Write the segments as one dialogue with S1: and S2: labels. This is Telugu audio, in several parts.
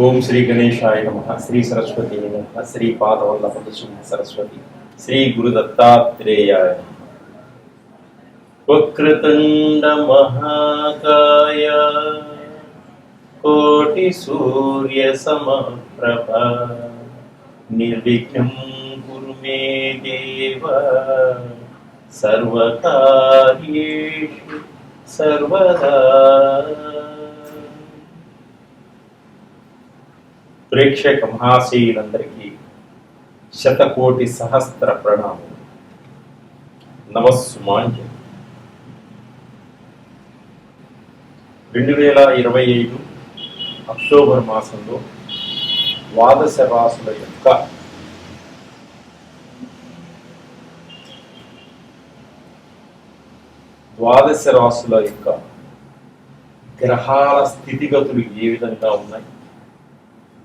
S1: ఓం శ్రీ గణేశాయ నమ. శ్రీ సరస్వతి నమ. శ్రీ పాదవల్లభ సరస్వతి. శ్రీ గురు దత్తాత్రేయాయ నమః. వక్రతుండ మహాకాయ కోటి సూర్య సమప్రభ. నిర్విఘ్నం గురు మే దేవ. సర్వకార్యేషు సర్వదా. ప్రేక్షక మహాశయులందరికీ శతకోటి సహస్ర ప్రణామం నమస్సుమాంజలి రెండు వేల ఇరవై ఐదు అక్టోబర్ మాసంలో ద్వాదశ రాసుల యొక్క ద్వాదశ రాసుల యొక్క గ్రహాల స్థితిగతులు ఏ విధంగా ఉన్నాయి?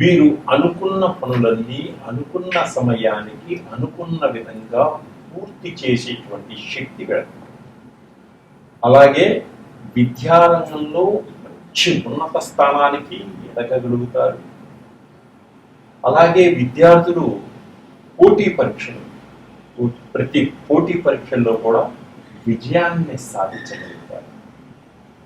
S1: వీరు అనుకున్న పనులన్నీ అనుకున్న సమయానికి అనుకున్న విధంగా పూర్తి చేసేటువంటి శక్తి పెడతారు అలాగే విద్యారంగంలో మంచి ఉన్నత స్థానానికి ఎదగగలుగుతారు. అలాగే విద్యార్థులు పోటీ పరీక్షలు ప్రతి పోటీ పరీక్షల్లో కూడా విజయాన్ని సాధించగలుగుతారు.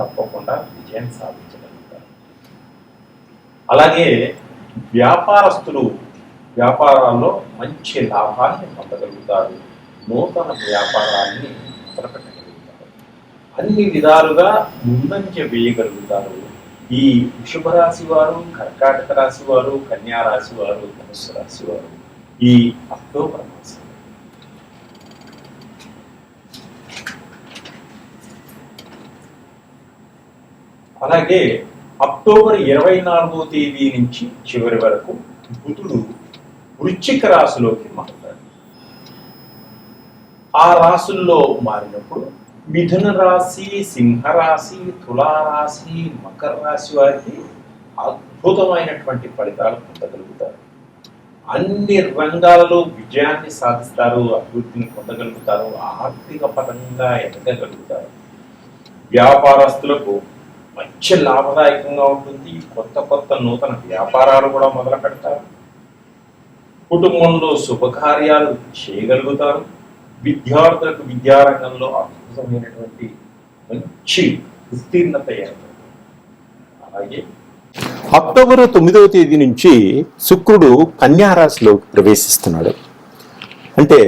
S1: తప్పకుండా విజయం సాధించగలుగుతారు. అలాగే వ్యాపారస్తులు వ్యాపారాల్లో మంచి లాభాన్ని పొందగలుగుతారు. నూతన వ్యాపారాన్ని మొదలుపెట్టగలుగుతారు. అన్ని విధాలుగా ముందంజ వేయగలుగుతారు. ఈ వృషభ రాశి వారు కర్కాటక రాశి వారు కన్యా రాశి వారు ధనుసు రాశి వారు ఈ అక్టోబర్ మాసం. అలాగే అక్టోబర్ ఇరవై నాలుగో తేదీ నుంచి చివరి వరకు బుధుడు వృశ్చిక రాశిలోకి మారుతాడు. ఆ రాశుల్లో మారినప్పుడు మిథున రాశి సింహరాశి తులారాశి మకర రాశి వారికి అద్భుతమైనటువంటి ఫలితాలు పొందగలుగుతారు. అన్ని రంగాలలో విజయాన్ని సాధిస్తారు అభివృద్ధిని పొందగలుగుతారు ఆర్థిక పరంగా ఎదగగలుగుతారు. వ్యాపారస్తులకు మంచి లాభదాయకంగా ఉంటుంది. కొత్త కొత్త నూతన వ్యాపారాలు కూడా మొదలు పెడతారు. కుటుంబంలో శుభకార్యాలు చేయగలుగుతారు. విద్యార్థులకు విద్యారంగంలో అద్భుతమైనటువంటి మంచి ఉత్తీర్ణత ఏర్పడుతుంది. అలాగే
S2: అక్టోబర్ తొమ్మిదవ తేదీ నుంచి శుక్రుడు కన్యారాశిలోకి ప్రవేశిస్తున్నాడు. అంటే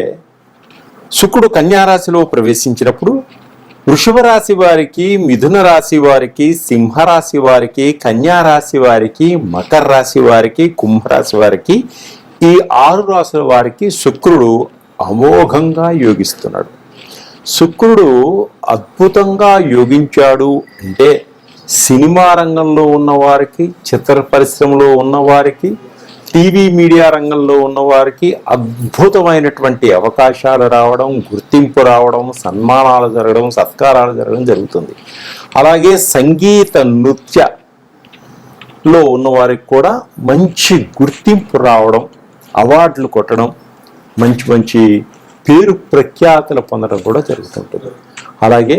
S2: శుక్రుడు కన్యారాశిలో ప్రవేశించినప్పుడు వృషభ రాశి వారికి మిథున రాశి వారికి సింహరాశి వారికి కన్యా రాశి వారికి మకర రాశి వారికి కుంభరాశి వారికి ఈ ఆరు రాశుల వారికి శుక్రుడు అమోఘంగా యోగిస్తున్నాడు. శుక్రుడు అద్భుతంగా యోగించాడు అంటే సినిమా రంగంలో ఉన్న వారికి చిత్ర పరిశ్రమలో ఉన్న వారికి టీవీ మీడియా రంగంలో ఉన్నవారికి అద్భుతమైనటువంటి అవకాశాలు రావడం గుర్తింపు రావడం సన్మానాలు జరగడం సత్కారాలు జరగడం జరుగుతుంది. అలాగే సంగీత నృత్య లో ఉన్నవారికి కూడా మంచి గుర్తింపు రావడం అవార్డులు కొట్టడం మంచి మంచి పేరు ప్రఖ్యాతులు పొందడం కూడా జరుగుతుంటుంది. అలాగే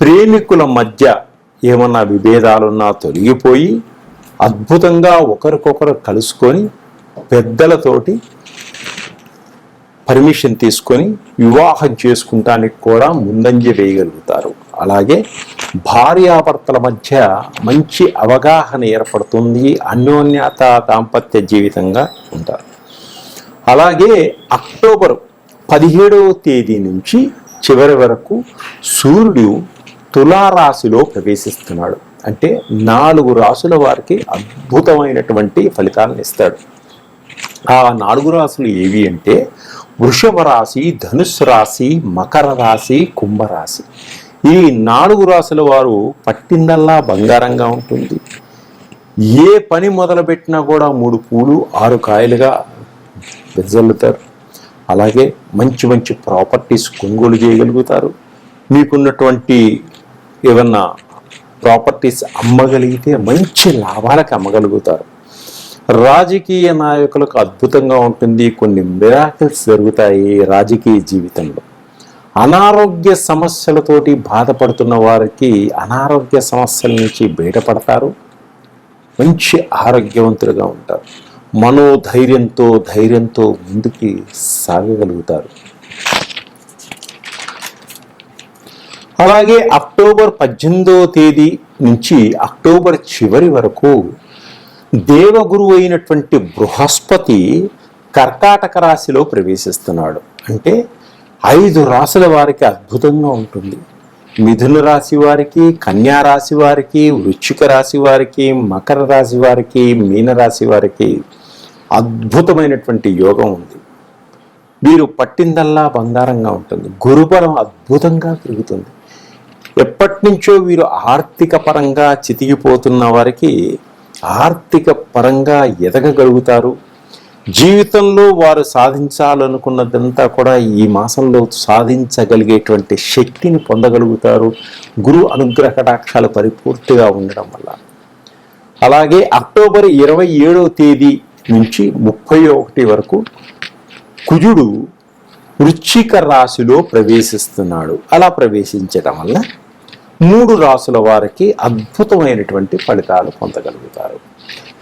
S2: ప్రేమికుల మధ్య ఏమన్నా విభేదాలున్నా తొలగిపోయి అద్భుతంగా ఒకరికొకరు కలుసుకొని పెద్దలతోటి పర్మిషన్ తీసుకొని వివాహం చేసుకుంటానికి కూడా ముందంజ వేయగలుగుతారు. అలాగే భార్యాభర్తల మధ్య మంచి అవగాహన ఏర్పడుతుంది అన్యోన్యత దాంపత్య జీవితంగా ఉంటారు. అలాగే అక్టోబర్ పదిహేడవ తేదీ నుంచి చివరి వరకు సూర్యుడు తులారాశిలో ప్రవేశిస్తున్నాడు. అంటే నాలుగు రాసుల వారికి అద్భుతమైనటువంటి ఫలితాలను ఇస్తాడు. ఆ నాలుగు రాశులు ఏవి అంటే వృషభ రాశి ధనుస్సు రాశి మకర రాశి కుంభరాశి ఈ నాలుగు రాశుల వారు పట్టిందల్లా బంగారంగా ఉంటుంది. ఏ పని మొదలుపెట్టినా కూడా మూడు పూలు ఆరు కాయలుగా వెదజల్లుతారు. అలాగే మంచి మంచి ప్రాపర్టీస్ కొనుగోలు చేయగలుగుతారు. మీకున్నటువంటి ఏమన్నా ప్రాపర్టీస్ అమ్మగలిగితే మంచి లాభాలకు అమ్మగలుగుతారు. రాజకీయ నాయకులకు అద్భుతంగా ఉంటుంది. కొన్ని మిరాకిల్స్ జరుగుతాయి రాజకీయ జీవితంలో. అనారోగ్య సమస్యలతోటి బాధపడుతున్న వారికి అనారోగ్య సమస్యల నుంచి బయటపడతారు. మంచి ఆరోగ్యవంతులుగా ఉంటారు. మనోధైర్యంతో ధైర్యంతో ముందుకి సాగగలుగుతారు. అలాగే అక్టోబర్ పద్దెనిమిదవ తేదీ నుంచి అక్టోబర్ చివరి వరకు దేవగురువు అయినటువంటి బృహస్పతి కర్కాటక రాశిలో ప్రవేశిస్తున్నాడు. అంటే ఐదు రాశుల వారికి అద్భుతంగా ఉంటుంది. మిథున రాశి వారికి కన్యా రాశి వారికి వృశ్చిక రాశి వారికి మకర రాశి వారికి మీన రాశి వారికి అద్భుతమైనటువంటి యోగం ఉంది. వీరు పట్టిందల్లా బంగారంగా ఉంటుంది. గురుబలం అద్భుతంగా పెరుగుతుంది. ఎప్పటి నుంచో వీరు ఆర్థిక పరంగా చితికిపోతున్న వారికి ఆర్థిక పరంగా ఎదగగలుగుతారు. జీవితంలో వారు సాధించాలనుకున్నదంతా కూడా ఈ మాసంలో సాధించగలిగేటువంటి శక్తిని పొందగలుగుతారు. గురు అనుగ్రహ కటాక్షాలు పరిపూర్తిగా ఉండడం వల్ల. అలాగే అక్టోబర్ ఇరవై ఏడవ తేదీ నుంచి ముప్పై ఒకటి వరకు కుజుడు వృశ్చిక రాశిలో ప్రవేశిస్తున్నాడు. అలా ప్రవేశించడం వల్ల మూడు రాసుల వారికి అద్భుతమైనటువంటి ఫలితాలు పొందగలుగుతారు.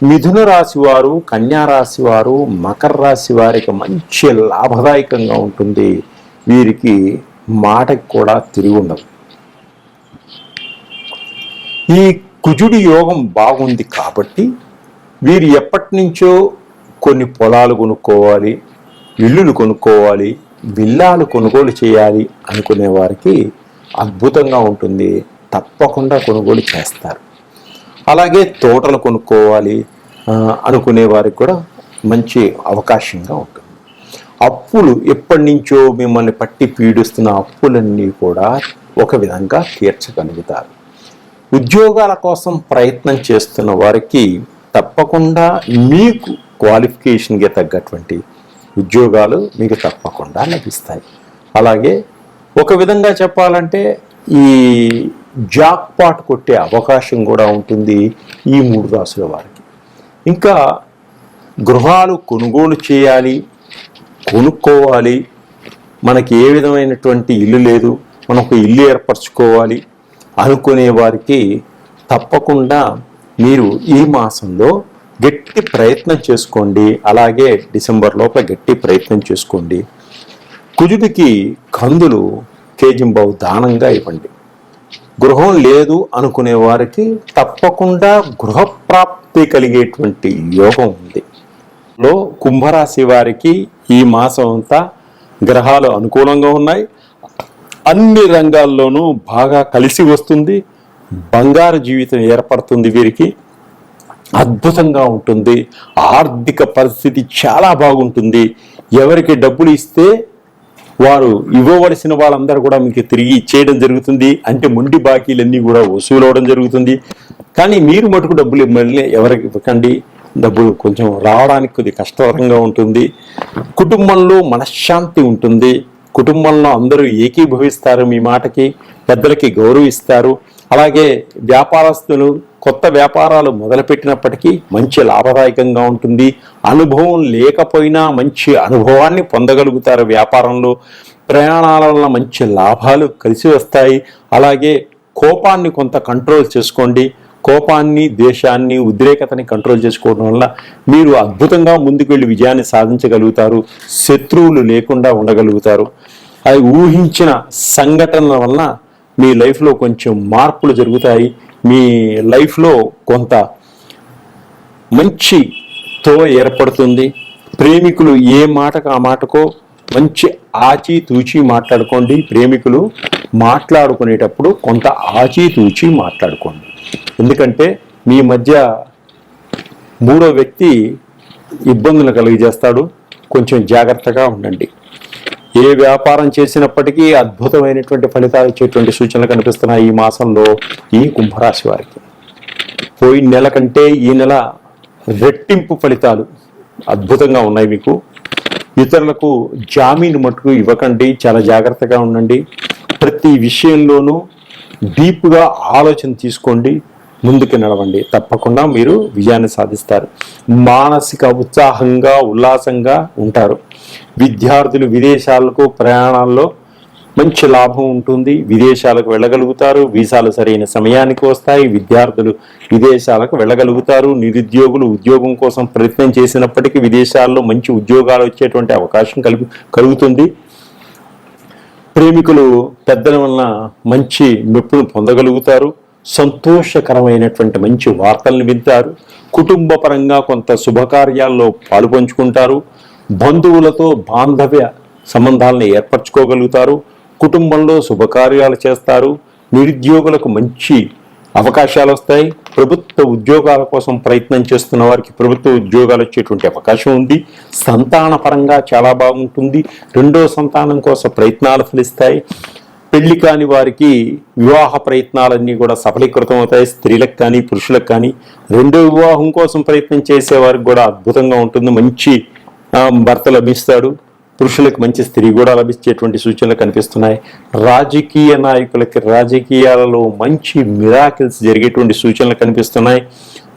S2: మిథున రాశి వారు కన్యా రాశి వారు మకర రాశి వారికి మంచి లాభదాయకంగా ఉంటుంది. వీరికి మాటకి కూడా తిరిగి ఉండదు ఈ కుజుడి యోగం బాగుంది కాబట్టి వీరు ఎప్పటి నుంచో కొన్ని పొలాలు కొనుక్కోవాలి ఇల్లులు కొనుక్కోవాలి విల్లాలు కొనుగోలు చేయాలి అనుకునే వారికి అద్భుతంగా ఉంటుంది. తప్పకుండా కొనుగోలు చేస్తారు. అలాగే తోటలు కొనుక్కోవాలి అనుకునే వారికి కూడా మంచి అవకాశంగా ఉంటుంది. అప్పులు ఎప్పటి నుంచో మిమ్మల్ని పట్టి పీడిస్తున్న అప్పులన్నీ కూడా ఒక విధంగా తీర్చగలుగుతారు. ఉద్యోగాల కోసం ప్రయత్నం చేస్తున్న వారికి తప్పకుండా మీకు క్వాలిఫికేషన్కి తగ్గటువంటి ఉద్యోగాలు మీకు తప్పకుండా లభిస్తాయి. అలాగే ఒక విధంగా చెప్పాలంటే ఈ జాక్ పాట్ కొట్టే అవకాశం కూడా ఉంటుంది ఈ మూడు రాసుల వారికి. ఇంకా గృహాలు కొనుగోలు చేయాలి కొనుక్కోవాలి. మనకి ఏ విధమైనటువంటి ఇల్లు లేదు మనకు ఇల్లు ఏర్పరచుకోవాలి అనుకునే వారికి తప్పకుండా మీరు ఈ మాసంలో గట్టి ప్రయత్నం చేసుకోండి. అలాగే డిసెంబర్ లోపల గట్టి ప్రయత్నం చేసుకోండి. కుజుడికి కందులు కేజింబావు దానంగా ఇవ్వండి. గృహం లేదు అనుకునే వారికి తప్పకుండా గృహప్రాప్తి కలిగేటువంటి యోగం ఉంది. లో కుంభరాశి వారికి ఈ మాసం అంతా గ్రహాలు అనుకూలంగా ఉన్నాయి. అన్ని రంగాల్లోనూ బాగా కలిసి వస్తుంది. బంగారు జీవితం ఏర్పడుతుంది వీరికి. అద్భుతంగా ఉంటుంది. ఆర్థిక పరిస్థితి చాలా బాగుంటుంది. ఎవరికి డబ్బులు ఇస్తే వారు ఇవ్వవలసిన వాళ్ళందరూ కూడా మీకు తిరిగి ఇచ్చేయడం జరుగుతుంది. అంటే మొండి బాకీలన్నీ కూడా వసూలు అవడం జరుగుతుంది. కానీ మీరు మటుకు డబ్బులు ఇవ్వమని ఎవరికి ఇవ్వకండి. డబ్బులు కొంచెం రావడానికి కొద్ది కష్టతరంగా ఉంటుంది. కుటుంబంలో మనశ్శాంతి ఉంటుంది. కుటుంబంలో అందరూ ఏకీభవిస్తారు మీ మాటకి. పెద్దలకి గౌరవిస్తారు. అలాగే వ్యాపారస్తులు కొత్త వ్యాపారాలు మొదలుపెట్టినప్పటికీ మంచి లాభదాయకంగా ఉంటుంది. అనుభవం లేకపోయినా మంచి అనుభవాన్ని పొందగలుగుతారు వ్యాపారంలో. ప్రయాణాల వల్ల మంచి లాభాలు కలిసి వస్తాయి. అలాగే కోపాన్ని కొంత కంట్రోల్ చేసుకోండి. కోపాన్ని దేశాన్ని ఉద్రేకతని కంట్రోల్ చేసుకోవడం వల్ల మీరు అద్భుతంగా ముందుకు వెళ్ళి విజయాన్ని సాధించగలుగుతారు. శత్రువులు లేకుండా ఉండగలుగుతారు. అవి ఊహించిన సంఘటనల వలన మీ లైఫ్లో కొంచెం మార్పులు జరుగుతాయి. మీ లైఫ్లో కొంత మంచితో ఏర్పడుతుంది. ప్రేమికులు ఏ మాటకు ఆ మాటకో మంచి ఆచి తూచి మాట్లాడుకోండి. ప్రేమికులు మాట్లాడుకునేటప్పుడు కొంత ఆచి తూచి మాట్లాడుకోండి. ఎందుకంటే మీ మధ్య మూడో వ్యక్తి ఇబ్బందులు కలిగజేస్తాడు. కొంచెం జాగ్రత్తగా ఉండండి. ఏ వ్యాపారం చేసినప్పటికీ అద్భుతమైనటువంటి ఫలితాలు ఇచ్చేటువంటి సూచనలు కనిపిస్తున్నాయి ఈ మాసంలో ఈ కుంభరాశి వారికి. పోయిన నెల కంటే ఈ నెల రెట్టింపు ఫలితాలు అద్భుతంగా ఉన్నాయి మీకు. ఇతరులకు జామీను మట్టుకు ఇవ్వకండి చాలా జాగ్రత్తగా ఉండండి. ప్రతి విషయంలోనూ డీప్గా ఆలోచన తీసుకోండి. ముందుకు నడవండి. తప్పకుండా మీరు విజయాన్ని సాధిస్తారు. మానసిక ఉత్సాహంగా ఉల్లాసంగా ఉంటారు. విద్యార్థులు విదేశాలకు ప్రయాణాల్లో మంచి లాభం ఉంటుంది. విదేశాలకు వెళ్ళగలుగుతారు. వీసాలు సరైన సమయానికి వస్తాయి. విద్యార్థులు విదేశాలకు వెళ్ళగలుగుతారు. నిరుద్యోగులు ఉద్యోగం కోసం ప్రయత్నం చేసినప్పటికీ విదేశాల్లో మంచి ఉద్యోగాలు వచ్చేటువంటి అవకాశం కలిగి కలుగుతుంది. ప్రేమికులు పెద్దల వలన మంచి మెప్పును పొందగలుగుతారు. సంతోషకరమైనటువంటి మంచి వార్తలను వింటారు. కుటుంబపరంగా కొంత శుభకార్యాల్లో పాలు పంచుకుంటారు బంధువులతో బాంధవ్య సంబంధాలను ఏర్పరచుకోగలుగుతారు. కుటుంబంలో శుభకార్యాలు చేస్తారు. నిరుద్యోగులకు మంచి అవకాశాలు వస్తాయి ప్రభుత్వ ఉద్యోగాల కోసం ప్రయత్నం చేస్తున్న వారికి ప్రభుత్వ ఉద్యోగాలు వచ్చేటువంటి అవకాశం ఉంది. సంతాన పరంగా చాలా బాగుంటుంది. రెండో సంతానం కోసం ప్రయత్నాలు ఫలిస్తాయి. పెళ్ళి కాని వారికి వివాహ ప్రయత్నాలన్నీ కూడా సఫలీకృతం అవుతాయి స్త్రీలకు కానీ పురుషులకు కానీ రెండో వివాహం కోసం ప్రయత్నం చేసే వారికి కూడా అద్భుతంగా ఉంటుంది. మంచి భర్త లభిస్తాడు. పురుషులకు మంచి స్త్రీ కూడా లభించేటువంటి సూచనలు కనిపిస్తున్నాయి. రాజకీయ నాయకులకి రాజకీయాలలో మంచి మిరాకిల్స్ జరిగేటువంటి సూచనలు కనిపిస్తున్నాయి.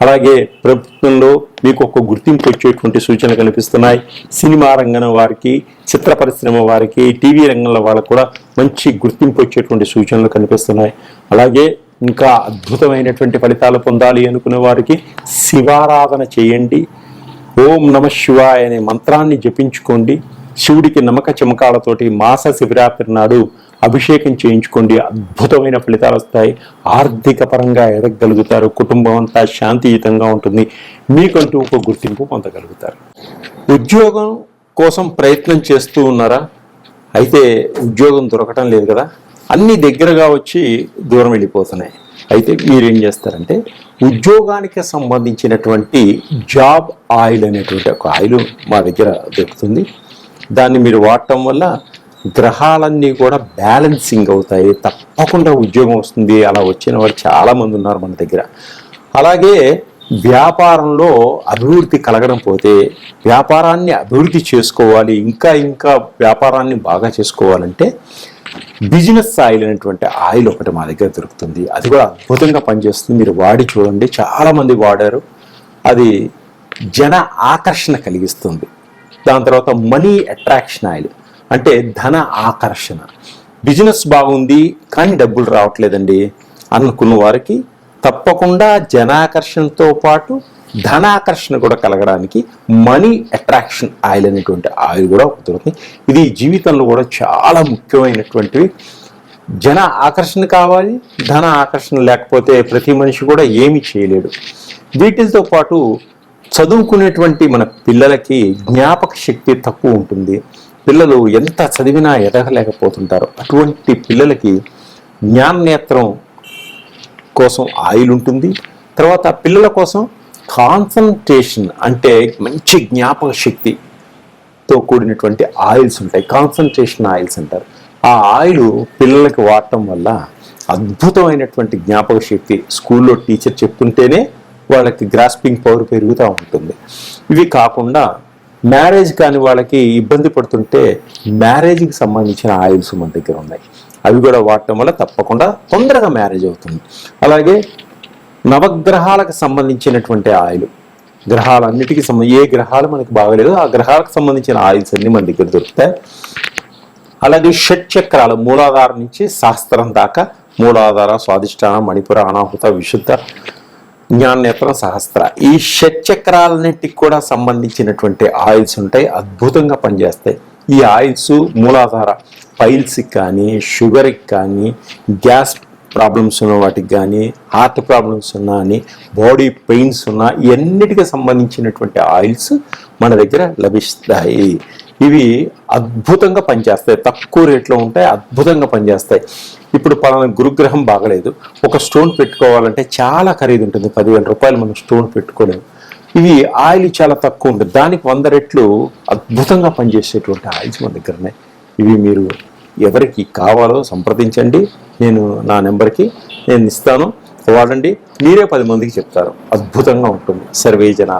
S2: అలాగే ప్రభుత్వంలో మీకు ఒక గుర్తింపు వచ్చేటువంటి సూచనలు కనిపిస్తున్నాయి. సినిమా రంగం వారికి చిత్ర పరిశ్రమ వారికి టీవీ రంగంలో వాళ్ళకు కూడా మంచి గుర్తింపు వచ్చేటువంటి సూచనలు కనిపిస్తున్నాయి. అలాగే ఇంకా అద్భుతమైనటువంటి ఫలితాలు పొందాలి అనుకునే వారికి శివారాధన చేయండి. ఓం నమ శివాయ అనే మంత్రాన్ని జపించుకోండి. శివుడికి నమ్మక చమకాలతోటి మాస శివరాత్రి నాడు అభిషేకం చేయించుకోండి. అద్భుతమైన ఫలితాలు వస్తాయి. ఆర్థిక పరంగా ఎదగలుగుతారు. కుటుంబం అంతా శాంతియుతంగా ఉంటుంది. మీకంటూ ఒక గుర్తింపు పొందగలుగుతారు. ఉద్యోగం కోసం ప్రయత్నం చేస్తూ ఉన్నారా? అయితే ఉద్యోగం దొరకటం లేదు కదా? అన్ని దగ్గరగా వచ్చి దూరం వెళ్ళిపోతున్నాయి. అయితే మీరేం చేస్తారంటే ఉద్యోగానికి సంబంధించినటువంటి జాబ్ ఆయిల్ అనేటువంటి ఒక ఆయిల్ మా దగ్గర దొరుకుతుంది. దాన్ని మీరు వాడటం వల్ల గ్రహాలన్నీ కూడా బ్యాలెన్సింగ్ అవుతాయి. తప్పకుండా ఉద్యోగం వస్తుంది. అలా వచ్చిన వారు చాలామంది ఉన్నారు మన దగ్గర. అలాగే వ్యాపారంలో అభివృద్ధి కలగడం పోతే వ్యాపారాన్ని అభివృద్ధి చేసుకోవాలి ఇంకా ఇంకా వ్యాపారాన్ని బాగా చేసుకోవాలంటే బిజినెస్ ఆయిల్ అనేటువంటి ఆయిల్ ఒకటి మా దగ్గర దొరుకుతుంది. అది కూడా అద్భుతంగా పనిచేస్తుంది. మీరు వాడి చూడండి. చాలామంది వాడారు. అది జన ఆకర్షణ కలిగిస్తుంది. దాని తర్వాత మనీ అట్రాక్షన్ ఆయిల్. అంటే ధన ఆకర్షణ. బిజినెస్ బాగుంది కానీ డబ్బులు రావట్లేదండి. అనుకున్న వారికి తప్పకుండా జనాకర్షణతో పాటు ధనాకర్షణ కూడా కలగడానికి మనీ అట్రాక్షన్ ఆయిల్ అనేటువంటి ఆయిల్ కూడా దొరుకుతుంది. ఇది జీవితంలో కూడా చాలా ముఖ్యమైనటువంటివి. జన ఆకర్షణ కావాలి ధన ఆకర్షణ లేకపోతే ప్రతి మనిషి కూడా ఏమీ చేయలేడు. వీటితో పాటు చదువుకునేటువంటి మన పిల్లలకి జ్ఞాపక శక్తి తక్కువ ఉంటుంది. పిల్లలు ఎంత చదివినా ఎదగలేకపోతుంటారు. అటువంటి పిల్లలకి జ్ఞాననేత్రం కోసం ఆయిల్ ఉంటుంది తర్వాత పిల్లల కోసం కాన్సన్ట్రేషన్ అంటే మంచి జ్ఞాపక శక్తితో కూడినటువంటి ఆయిల్స్ ఉంటాయి. కాన్సన్ట్రేషన్ ఆయిల్స్ అంటారు. ఆ ఆయిల్ పిల్లలకి వాడటం వల్ల అద్భుతమైనటువంటి జ్ఞాపక శక్తి స్కూల్లో టీచర్ చెప్తుంటేనే వాళ్ళకి గ్రాస్పింగ్ పవర్ పెరుగుతూ ఉంటుంది. ఇవి కాకుండా మ్యారేజ్ కాని వాళ్ళకి ఇబ్బంది పడుతుంటే మ్యారేజ్కి సంబంధించిన ఆయిల్స్ మన దగ్గర ఉన్నాయి. అవి కూడా వాడటం వల్ల తప్పకుండా తొందరగా మ్యారేజ్ అవుతుంది. అలాగే నవగ్రహాలకు సంబంధించినటువంటి ఆయిల్ గ్రహాలన్నిటికీ సంబంధించి ఏ గ్రహాలు మనకి బాగలేదు ఆ గ్రహాలకు సంబంధించిన ఆయిల్స్ అన్ని మన దగ్గర దొరుకుతాయి. అలాగే షట్ చక్రాలు మూలాధారం నుంచి శాస్త్రం దాకా మూలాధార స్వాదిష్టాన మణిపుర అనాహుత విశుద్ధ జ్ఞానేత్రం సహస్ర. ఈ షట్ చక్రాలన్నిటికి కూడా సంబంధించినటువంటి ఆయిల్స్ ఉంటాయి అద్భుతంగా పనిచేస్తాయి. ఈ ఆయిల్స్ మూలాధార పైల్స్కి కానీ షుగర్కి కానీ గ్యాస్ ప్రాబ్లమ్స్ ఉన్న వాటికి కానీ హార్ట్ ప్రాబ్లమ్స్ ఉన్నా అని బాడీ పెయిన్స్ ఉన్నా ఇవన్నిటికి సంబంధించినటువంటి ఆయిల్స్ మన దగ్గర లభిస్తాయి. ఇవి అద్భుతంగా పనిచేస్తాయి. తక్కువ రేట్లో ఉంటాయి అద్భుతంగా పనిచేస్తాయి. ఇప్పుడు పలానా గురుగ్రహం బాగలేదు. ఒక స్టోన్ పెట్టుకోవాలంటే చాలా ఖరీదు ఉంటుంది. పదివేల రూపాయలు మనం స్టోన్ పెట్టుకోలేము ఇవి ఆయిల్ చాలా తక్కువ ఉంటుంది. దానికి వంద రెట్లు అద్భుతంగా పనిచేసేటువంటి ఆయిల్స్ మన దగ్గరనే. ఇవి మీరు ఎవరికి కావాలో సంప్రదించండి. నేను నా నెంబర్కి నేను ఇస్తాను. వాడండి. మీరే పది మందికి చెప్తారు. అద్భుతంగా ఉంటుంది. సర్వే జన